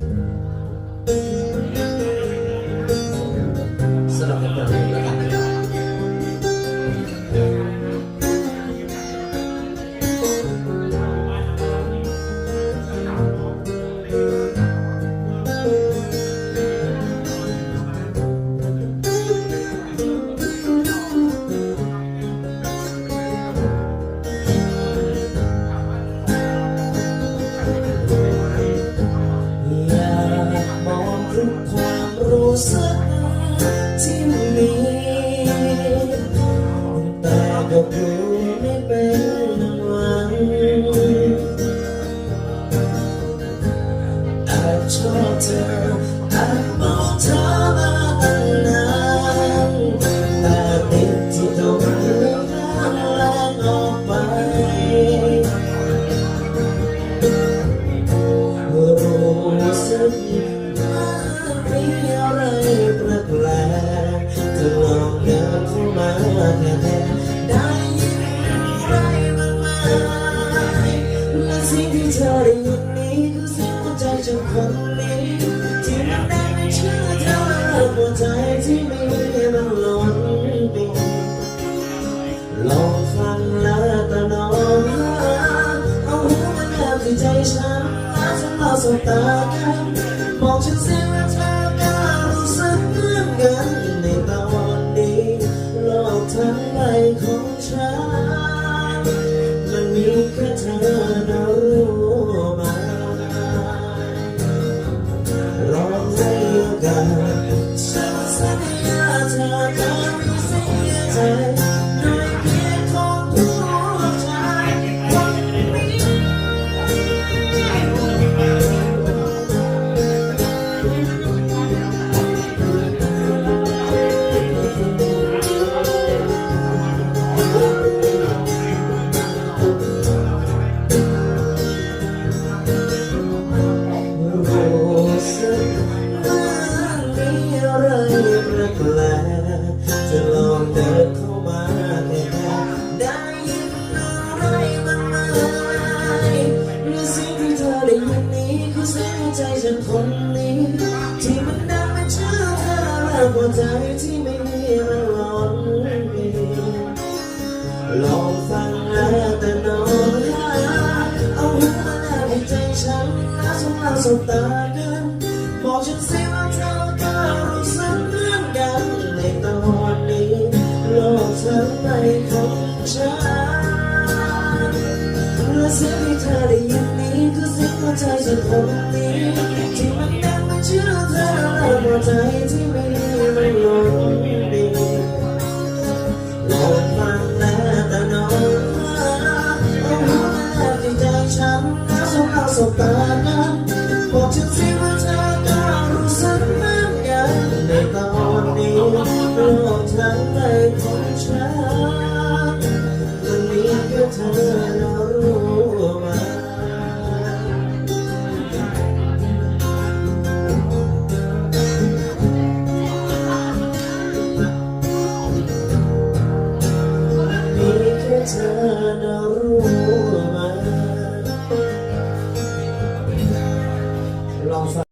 ส รู้ และสิ่งที่เธอได้ยินนี้คือเสียงหัวใจจากคนนี้ที่มันได้ไม่เชื่อเธอหัวใจที่มีมันล้นปีลองฟังแล้วแต่น้องเอาหูมาแนบที่ใจฉันแล้วฉันเราสบตากันบอกฉันสิว่าเธอก็รู้สึกเหมือนกันในตอนนี้โลกทั้งใบของฉัน เสียงใจฉันคนนี้ ที่มันดังไม่เชื่อเธอและหัวใจที่ไม่มีมันหลอนเองลองฟังแล้วแต่น้องเอาหูมาแนบให้ใจฉันแล้วสองเราสบตากันบอกฉันสิว่าเธอก็รู้สึกเหมือนกันในตอนนี้โลกทั้งใบของฉันและเสียงที่เธอได้ยิน ใจจะทนดีที่มันดังมันเชื่อเธอและหัวใจที่ไม่ดีไม่ลงดีโลกมันแน่แต่น้องเอาแม่ที่ใจฉันแล้วสบตาสบตากันบอกฉันสิว่าเธอก็รู้สึกเหมือนกันในตอนนี้โลกฉันในของฉันมันมีแค่เธอ eternal.